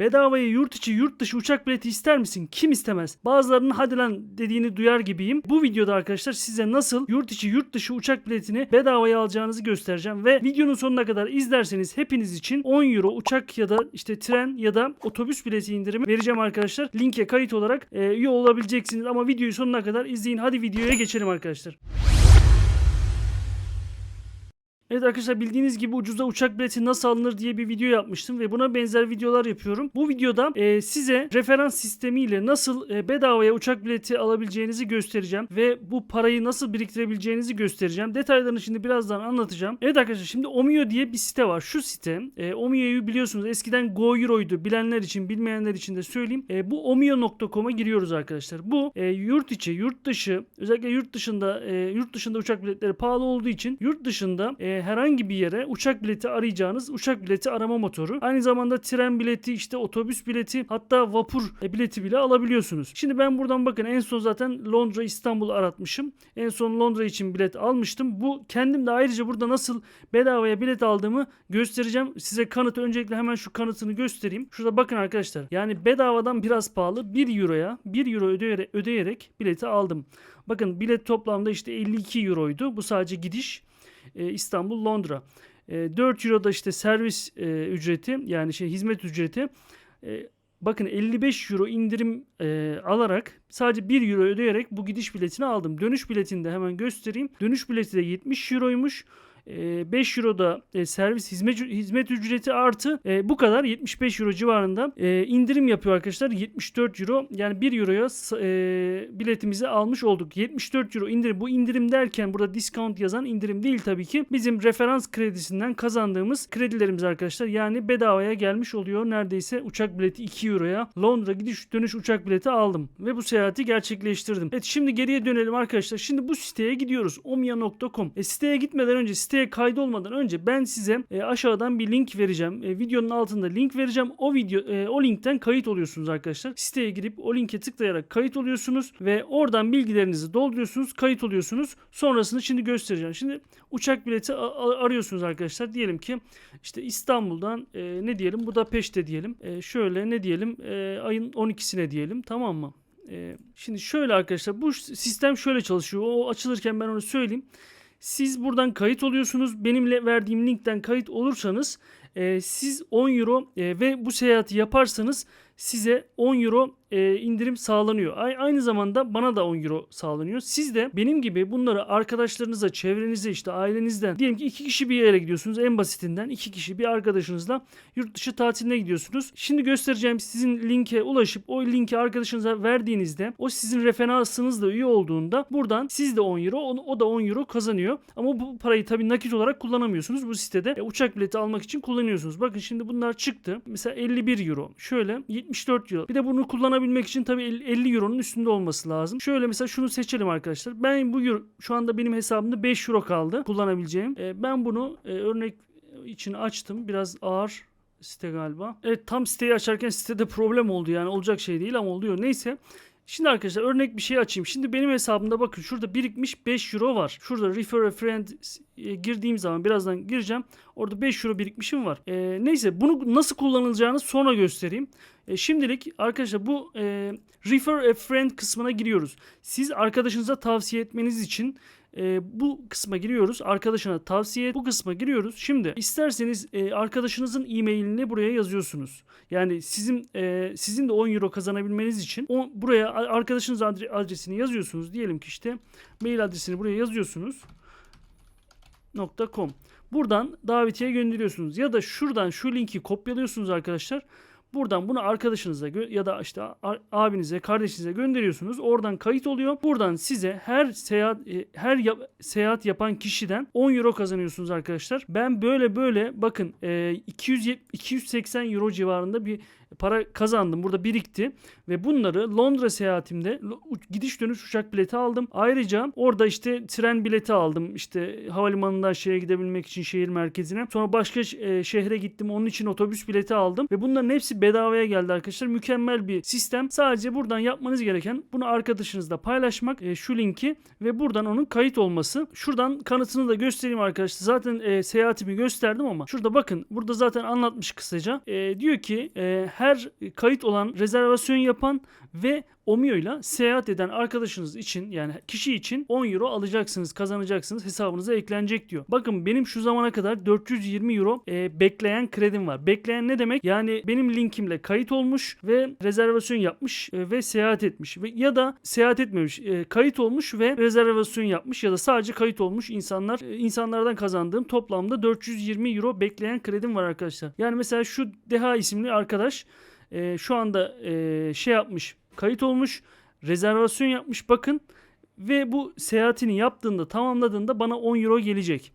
bedavaya yurt içi yurt dışı uçak bileti ister misin? Kim istemez? Bazılarının hadi lan dediğini duyar gibiyim. Bu videoda arkadaşlar size nasıl yurt içi yurt dışı uçak biletini bedavaya alacağınızı göstereceğim ve videonun sonuna kadar izlerseniz hepiniz için 10 euro uçak ya da işte tren ya da otobüs bileti indirimi vereceğim arkadaşlar. Linke kayıt olarak e, üye olabileceksiniz ama videoyu sonuna kadar izleyin. Hadi videoya geçelim arkadaşlar. Evet arkadaşlar bildiğiniz gibi ucuza uçak bileti nasıl alınır diye bir video yapmıştım ve buna benzer videolar yapıyorum. Bu videoda e, size referans sistemiyle nasıl e, bedavaya uçak bileti alabileceğinizi göstereceğim ve bu parayı nasıl biriktirebileceğinizi göstereceğim. Detaylarını şimdi birazdan anlatacağım. Evet arkadaşlar şimdi Omio diye bir site var. Şu site e, Omio'yu biliyorsunuz eskiden Go Euro'ydu. Bilenler için bilmeyenler için de söyleyeyim. E, bu omio.com'a giriyoruz arkadaşlar. Bu e, yurt içi, yurt dışı özellikle yurt dışında e, yurt dışında uçak biletleri pahalı olduğu için yurt dışında e, herhangi bir yere uçak bileti arayacağınız uçak bileti arama motoru. Aynı zamanda tren bileti, işte otobüs bileti, hatta vapur e, bileti bile alabiliyorsunuz. Şimdi ben buradan bakın en son zaten Londra, İstanbul aratmışım. En son Londra için bilet almıştım. Bu kendim de ayrıca burada nasıl bedavaya bilet aldığımı göstereceğim. Size kanıtı öncelikle hemen şu kanıtını göstereyim. Şurada bakın arkadaşlar. Yani bedavadan biraz pahalı 1 euroya 1 euro ödeyerek, ödeyerek bileti aldım. Bakın bilet toplamda işte 52 euroydu. Bu sadece gidiş e, İstanbul Londra. E, 4 euro da işte servis e, ücreti yani şey hizmet ücreti. E, bakın 55 euro indirim e, alarak sadece 1 euro ödeyerek bu gidiş biletini aldım. Dönüş biletini de hemen göstereyim. Dönüş bileti de 70 euroymuş. E, 5 euro da e, servis hizmet hizmet ücreti artı e, bu kadar 75 euro civarında e, indirim yapıyor arkadaşlar 74 euro. Yani 1 euroya biletimizi almış olduk. 74 euro indirim bu indirim derken burada discount yazan indirim değil tabii ki. Bizim referans kredisinden kazandığımız kredilerimiz arkadaşlar. Yani bedavaya gelmiş oluyor. Neredeyse uçak bileti 2 euroya. Londra gidiş dönüş uçak bileti aldım ve bu seyahati gerçekleştirdim. Evet şimdi geriye dönelim arkadaşlar. Şimdi bu siteye gidiyoruz. omya.com e, siteye gitmeden önce siteye kaydolmadan önce ben size e, aşağıdan bir link vereceğim. E, videonun altında link vereceğim. O video e, o linkten kayıt oluyorsunuz arkadaşlar. Siteye girip o linke tıklayarak kayıt oluyorsunuz ve oradan bilgilerinizi dolduruyorsunuz, kayıt oluyorsunuz. Sonrasını şimdi göstereceğim. Şimdi uçak bileti arıyorsunuz arkadaşlar. Diyelim ki işte İstanbul'dan e, ne diyelim Budapeşte diyelim. E, şöyle ne diyelim e, ayın 12'sine diyelim tamam mı? E, şimdi şöyle arkadaşlar bu sistem şöyle çalışıyor. O açılırken ben onu söyleyeyim. Siz buradan kayıt oluyorsunuz. Benimle verdiğim linkten kayıt olursanız e, siz 10 euro e, ve bu seyahati yaparsanız size 10 euro e, indirim sağlanıyor. Aynı zamanda bana da 10 euro sağlanıyor. Siz de benim gibi bunları arkadaşlarınıza, çevrenize işte ailenizden diyelim ki iki kişi bir yere gidiyorsunuz en basitinden iki kişi bir arkadaşınızla yurt dışı tatiline gidiyorsunuz. Şimdi göstereceğim sizin linke ulaşıp o linki arkadaşınıza verdiğinizde o sizin referansınızla üye olduğunda buradan siz de 10 euro o, da 10 euro kazanıyor. Ama bu parayı tabii nakit olarak kullanamıyorsunuz. Bu sitede e, uçak bileti almak için kullanıyorsunuz. Bakın şimdi bunlar çıktı. Mesela 51 euro. Şöyle 74 euro. Bir de bunu kullanabilmek için tabii 50 euronun üstünde olması lazım. Şöyle mesela şunu seçelim arkadaşlar. Ben bu euro, şu anda benim hesabımda 5 euro kaldı kullanabileceğim. E, ben bunu e, örnek için açtım. Biraz ağır site galiba. Evet tam siteyi açarken sitede problem oldu yani olacak şey değil ama oluyor. Neyse. Şimdi arkadaşlar örnek bir şey açayım. Şimdi benim hesabımda bakın şurada birikmiş 5 euro var. Şurada refer a friend e, girdiğim zaman birazdan gireceğim. Orada 5 euro birikmişim var. E, neyse bunu nasıl kullanılacağını sonra göstereyim. E, şimdilik arkadaşlar bu e, refer a friend kısmına giriyoruz. Siz arkadaşınıza tavsiye etmeniz için e, bu kısma giriyoruz. Arkadaşına tavsiye. Bu kısma giriyoruz. Şimdi isterseniz e, arkadaşınızın e-mailini buraya yazıyorsunuz. Yani sizin e, sizin de 10 euro kazanabilmeniz için o, buraya arkadaşınız adre- adresini yazıyorsunuz. Diyelim ki işte mail adresini buraya yazıyorsunuz. .com. Buradan davetiye gönderiyorsunuz ya da şuradan şu linki kopyalıyorsunuz arkadaşlar. Buradan bunu arkadaşınıza ya da işte abinize, kardeşinize gönderiyorsunuz. Oradan kayıt oluyor. Buradan size her seyahat e, her yap- seyahat yapan kişiden 10 euro kazanıyorsunuz arkadaşlar. Ben böyle böyle bakın e, 200 280 euro civarında bir para kazandım. Burada birikti ve bunları Londra seyahatimde gidiş dönüş uçak bileti aldım. Ayrıca orada işte tren bileti aldım. İşte havalimanından şeye gidebilmek için şehir merkezine. Sonra başka e, şehre gittim. Onun için otobüs bileti aldım ve bunların hepsi bedavaya geldi arkadaşlar. Mükemmel bir sistem. Sadece buradan yapmanız gereken bunu arkadaşınızla paylaşmak. e, şu linki ve buradan onun kayıt olması. Şuradan kanıtını da göstereyim arkadaşlar. Zaten e, seyahatimi gösterdim ama şurada bakın burada zaten anlatmış kısaca. E, diyor ki e, her kayıt olan rezervasyon yapan ve Omio'yla seyahat eden arkadaşınız için yani kişi için 10 euro alacaksınız, kazanacaksınız, hesabınıza eklenecek diyor. Bakın benim şu zamana kadar 420 euro e, bekleyen kredim var. Bekleyen ne demek? Yani benim linkimle kayıt olmuş ve rezervasyon yapmış e, ve seyahat etmiş ve ya da seyahat etmemiş, e, kayıt olmuş ve rezervasyon yapmış ya da sadece kayıt olmuş insanlar e, insanlardan kazandığım toplamda 420 euro bekleyen kredim var arkadaşlar. Yani mesela şu Deha isimli arkadaş e, şu anda e, şey yapmış kayıt olmuş rezervasyon yapmış bakın ve bu seyahatini yaptığında tamamladığında bana 10 euro gelecek.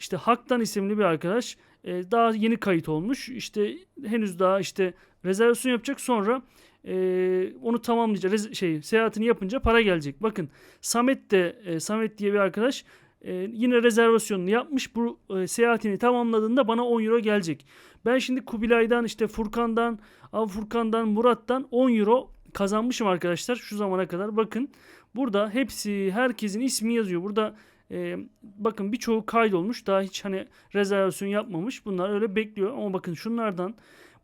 İşte Haktan isimli bir arkadaş e, daha yeni kayıt olmuş işte henüz daha işte rezervasyon yapacak sonra e, onu tamamlayacak rez- şey seyahatini yapınca para gelecek. Bakın Samet de e, Samet diye bir arkadaş e, yine rezervasyonunu yapmış bu e, seyahatini tamamladığında bana 10 euro gelecek. Ben şimdi Kubilay'dan işte Furkan'dan Av Furkan'dan Murat'tan 10 euro kazanmışım arkadaşlar şu zamana kadar. Bakın burada hepsi herkesin ismi yazıyor. Burada e, bakın birçoğu kaydolmuş. Daha hiç hani rezervasyon yapmamış. Bunlar öyle bekliyor. Ama bakın şunlardan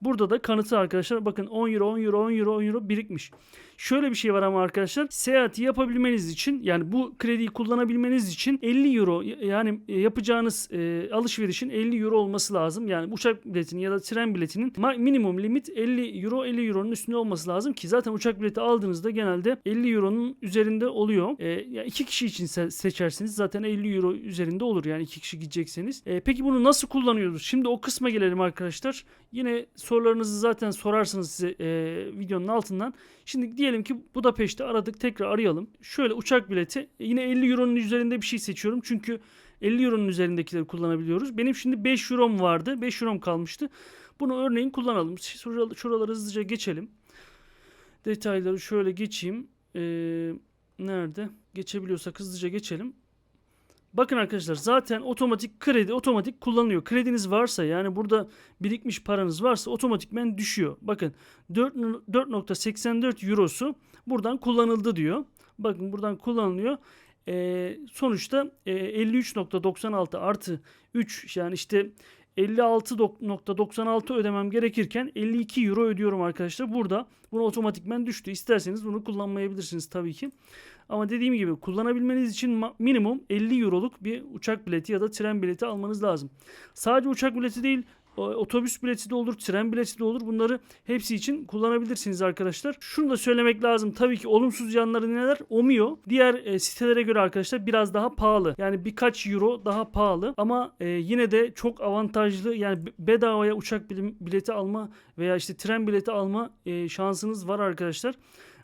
burada da kanıtı arkadaşlar. Bakın 10 euro 10 euro 10 euro 10 euro birikmiş. Şöyle bir şey var ama arkadaşlar seyahati yapabilmeniz için yani bu krediyi kullanabilmeniz için 50 euro yani yapacağınız e, alışverişin 50 euro olması lazım. Yani uçak biletinin ya da tren biletinin minimum limit 50 euro 50 euronun üstünde olması lazım ki zaten uçak bileti aldığınızda genelde 50 euronun üzerinde oluyor. E, yani iki kişi için se- seçerseniz zaten 50 euro üzerinde olur yani iki kişi gidecekseniz. E, peki bunu nasıl kullanıyoruz? Şimdi o kısma gelelim arkadaşlar. Yine sorularınızı zaten sorarsınız size e, videonun altından. Şimdi diyelim ki Budapeşte aradık tekrar arayalım. Şöyle uçak bileti yine 50 euronun üzerinde bir şey seçiyorum. Çünkü 50 euronun üzerindekileri kullanabiliyoruz. Benim şimdi 5 eurom vardı. 5 eurom kalmıştı. Bunu örneğin kullanalım. Şuraları, hızlıca geçelim. Detayları şöyle geçeyim. Ee, nerede? Geçebiliyorsak hızlıca geçelim. Bakın arkadaşlar zaten otomatik kredi otomatik kullanılıyor. Krediniz varsa yani burada birikmiş paranız varsa otomatikmen düşüyor. Bakın 4 4.84 eurosu buradan kullanıldı diyor. Bakın buradan kullanılıyor. Ee, sonuçta e, 53.96 artı 3 yani işte 56.96 ödemem gerekirken 52 euro ödüyorum arkadaşlar. Burada bunu otomatikmen düştü. İsterseniz bunu kullanmayabilirsiniz tabii ki. Ama dediğim gibi kullanabilmeniz için minimum 50 euroluk bir uçak bileti ya da tren bileti almanız lazım. Sadece uçak bileti değil otobüs bileti de olur, tren bileti de olur. Bunları hepsi için kullanabilirsiniz arkadaşlar. Şunu da söylemek lazım. Tabii ki olumsuz yanları neler? Omio diğer e, sitelere göre arkadaşlar biraz daha pahalı. Yani birkaç euro daha pahalı ama e, yine de çok avantajlı. Yani be- bedavaya uçak bileti alma veya işte tren bileti alma e, şansınız var arkadaşlar.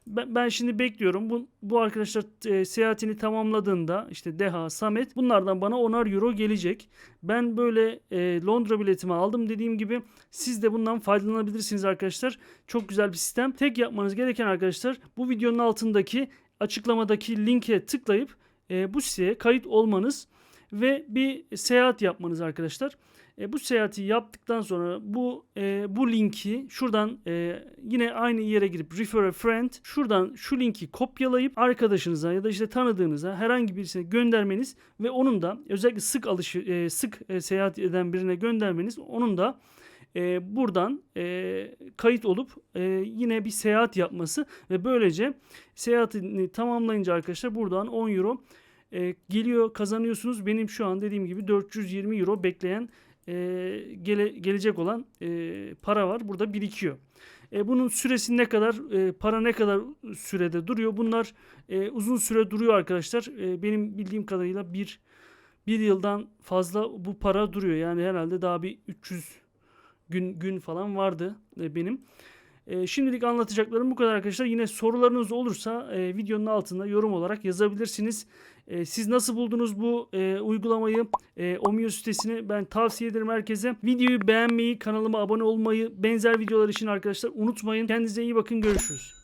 Ben, ben şimdi bekliyorum. Bu, bu arkadaşlar e, seyahatini tamamladığında işte Deha, Samet bunlardan bana 10'ar euro gelecek. Ben böyle e, Londra biletimi aldım dediğim gibi siz de bundan faydalanabilirsiniz arkadaşlar. Çok güzel bir sistem. Tek yapmanız gereken arkadaşlar bu videonun altındaki açıklamadaki linke tıklayıp e, bu siteye kayıt olmanız ve bir seyahat yapmanız arkadaşlar. E, bu seyahati yaptıktan sonra bu e, bu linki şuradan e, yine aynı yere girip refer a friend şuradan şu linki kopyalayıp arkadaşınıza ya da işte tanıdığınıza herhangi birisine göndermeniz ve onun da özellikle sık alışı e, sık e, seyahat eden birine göndermeniz onun da e, buradan e, kayıt olup e, yine bir seyahat yapması ve böylece seyahatini tamamlayınca arkadaşlar buradan 10 euro e, geliyor kazanıyorsunuz. Benim şu an dediğim gibi 420 euro bekleyen e, gele, gelecek olan e, para var. Burada birikiyor. E, bunun süresi ne kadar, e, para ne kadar sürede duruyor? Bunlar e, uzun süre duruyor arkadaşlar. E, benim bildiğim kadarıyla bir bir yıldan fazla bu para duruyor. Yani herhalde daha bir 300 gün gün falan vardı e, benim. E, şimdilik anlatacaklarım bu kadar arkadaşlar. Yine sorularınız olursa e, videonun altında yorum olarak yazabilirsiniz. E, siz nasıl buldunuz bu e, uygulamayı? E, Omio sitesini ben tavsiye ederim herkese. Videoyu beğenmeyi, kanalıma abone olmayı, benzer videolar için arkadaşlar unutmayın. Kendinize iyi bakın. Görüşürüz.